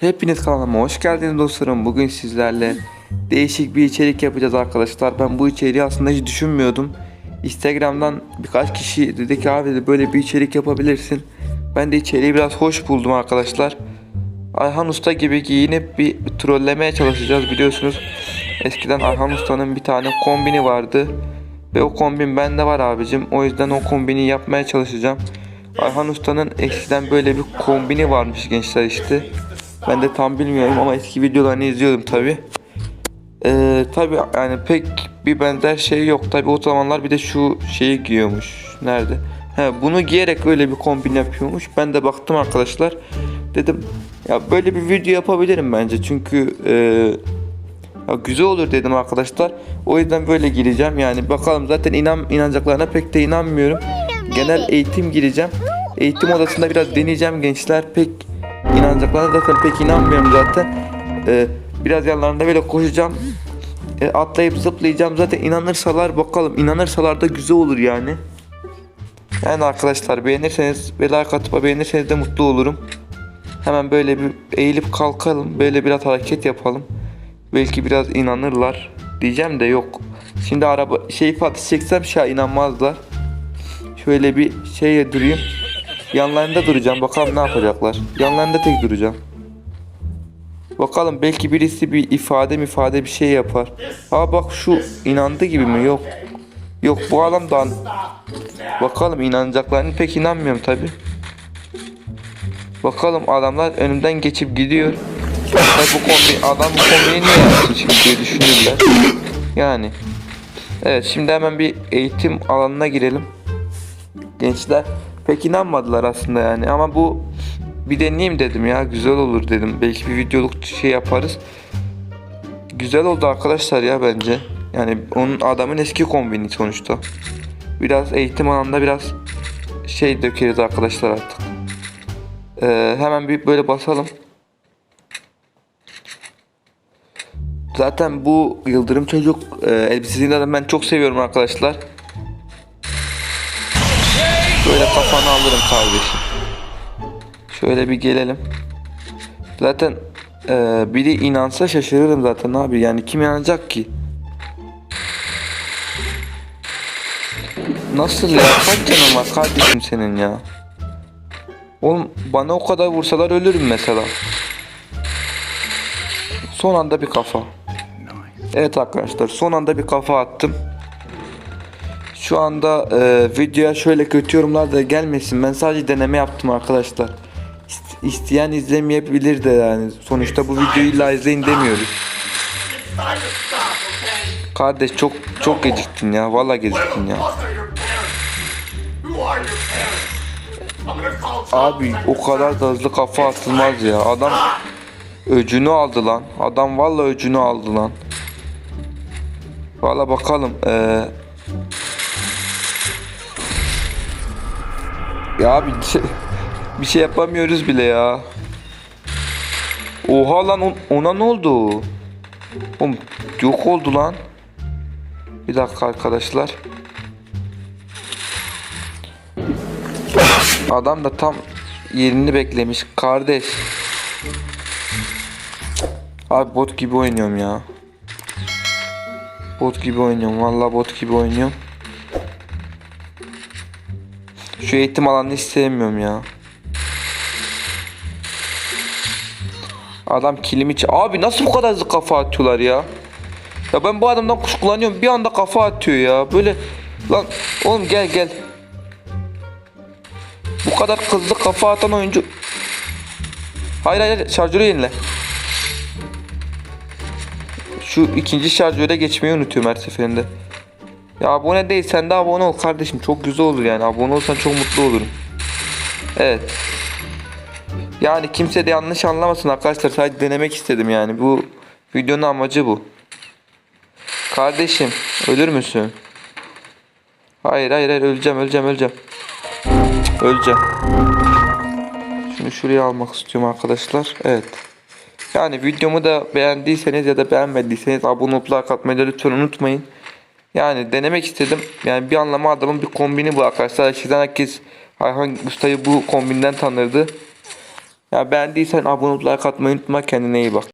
Hepiniz kanalıma hoş geldiniz dostlarım. Bugün sizlerle değişik bir içerik yapacağız arkadaşlar. Ben bu içeriği aslında hiç düşünmüyordum. Instagram'dan birkaç kişi dedi ki abi dedi böyle bir içerik yapabilirsin. Ben de içeriği biraz hoş buldum arkadaşlar. Ayhan Usta gibi giyinip bir trollemeye çalışacağız biliyorsunuz. Eskiden Ayhan Usta'nın bir tane kombini vardı. Ve o kombin bende var abicim. O yüzden o kombini yapmaya çalışacağım. Ayhan Usta'nın eskiden böyle bir kombini varmış gençler işte. Ben de tam bilmiyorum ama eski videolarını izliyordum tabi. Ee, tabi yani pek bir benzer şey yok. Tabi o zamanlar bir de şu şeyi giyiyormuş. Nerede? He, bunu giyerek böyle bir kombin yapıyormuş. Ben de baktım arkadaşlar. Dedim ya böyle bir video yapabilirim bence. Çünkü e, ya güzel olur dedim arkadaşlar. O yüzden böyle gireceğim. Yani bakalım zaten inan inanacaklarına pek de inanmıyorum. Genel eğitim gireceğim. Eğitim odasında biraz deneyeceğim gençler. Pek inanacaklarına zaten pek inanmıyorum zaten. Ee, biraz yanlarında böyle koşacağım. E, atlayıp zıplayacağım. Zaten inanırsalar bakalım. İnanırsalar da güzel olur yani. Yani arkadaşlar beğenirseniz ve like atıp beğenirseniz de mutlu olurum. Hemen böyle bir eğilip kalkalım. Böyle biraz hareket yapalım. Belki biraz inanırlar. Diyeceğim de yok. Şimdi araba şey fatih çeksem şey inanmazlar. Şöyle bir şeye durayım. Yanlarında duracağım. Bakalım ne yapacaklar. Yanlarında tek duracağım. Bakalım belki birisi bir ifade ifade bir şey yapar. Ha bak şu inandı gibi mi? Yok. Yok bu adam da Bakalım inanacaklarını pek inanmıyorum tabi. Bakalım adamlar önümden geçip gidiyor. Tabi bu kombi adam bu kombiyi niye yaptı şimdi düşünürler. Yani. Evet şimdi hemen bir eğitim alanına girelim. Gençler pek inanmadılar aslında yani ama bu bir deneyeyim dedim ya güzel olur dedim. Belki bir videoluk şey yaparız. Güzel oldu arkadaşlar ya bence. Yani onun adamın eski kombini sonuçta. Biraz eğitim alanında biraz şey dökeriz arkadaşlar artık. Ee, hemen bir böyle basalım. Zaten bu Yıldırım Çocuk e, elbisesini de ben çok seviyorum arkadaşlar. Kafanı alırım kardeşim. Şöyle bir gelelim. Zaten e, biri inansa şaşırırım zaten abi. Yani kim inanacak ki? Nasıl ya? Kaç canın var kardeşim senin ya? Oğlum bana o kadar vursalar ölürüm mesela. Son anda bir kafa. Evet arkadaşlar son anda bir kafa attım. Şu anda e, videoya şöyle kötü yorumlar da gelmesin. Ben sadece deneme yaptım arkadaşlar. İst- İsteyen izlemeyebilir de yani. Sonuçta bu videoyu illa izleyin demiyoruz. Kardeş çok çok geciktin ya. Vallahi geciktin ya. Abi o kadar da hızlı kafa atılmaz ya. Adam öcünü aldı lan. Adam vallahi öcünü aldı lan. Valla bakalım. Ee... Ya abi bir şey, bir şey yapamıyoruz bile ya. Oha lan on- ona ne oldu? Oğlum yok oldu lan. Bir dakika arkadaşlar. Adam da tam yerini beklemiş. Kardeş. Abi bot gibi oynuyorum ya. Bot gibi oynuyorum. Vallahi bot gibi oynuyorum. Şu eğitim alanını hiç sevmiyorum ya. Adam kilimi ç- Abi nasıl bu kadar hızlı kafa atıyorlar ya? Ya ben bu adamdan kuşkulanıyorum. Bir anda kafa atıyor ya. Böyle lan oğlum gel gel. Bu kadar hızlı kafa atan oyuncu. Hayır hayır şarjörü yenile. Şu ikinci şarjöre geçmeyi unutuyorum her seferinde. Ya abone değil sen de abone ol kardeşim çok güzel olur yani abone olsan çok mutlu olurum. Evet. Yani kimse de yanlış anlamasın arkadaşlar sadece denemek istedim yani bu videonun amacı bu. Kardeşim ölür müsün? Hayır hayır hayır öleceğim öleceğim öleceğim. Öleceğim. Şunu şuraya almak istiyorum arkadaşlar. Evet. Yani videomu da beğendiyseniz ya da beğenmediyseniz abone olup like atmayı lütfen unutmayın. Yani denemek istedim. Yani bir anlamı adamın bir kombini bu arkadaşlar. Eskiden herkes Ayhan Usta'yı bu kombinden tanırdı. Ya beğendiysen abone olup like atmayı unutma kendine iyi bak.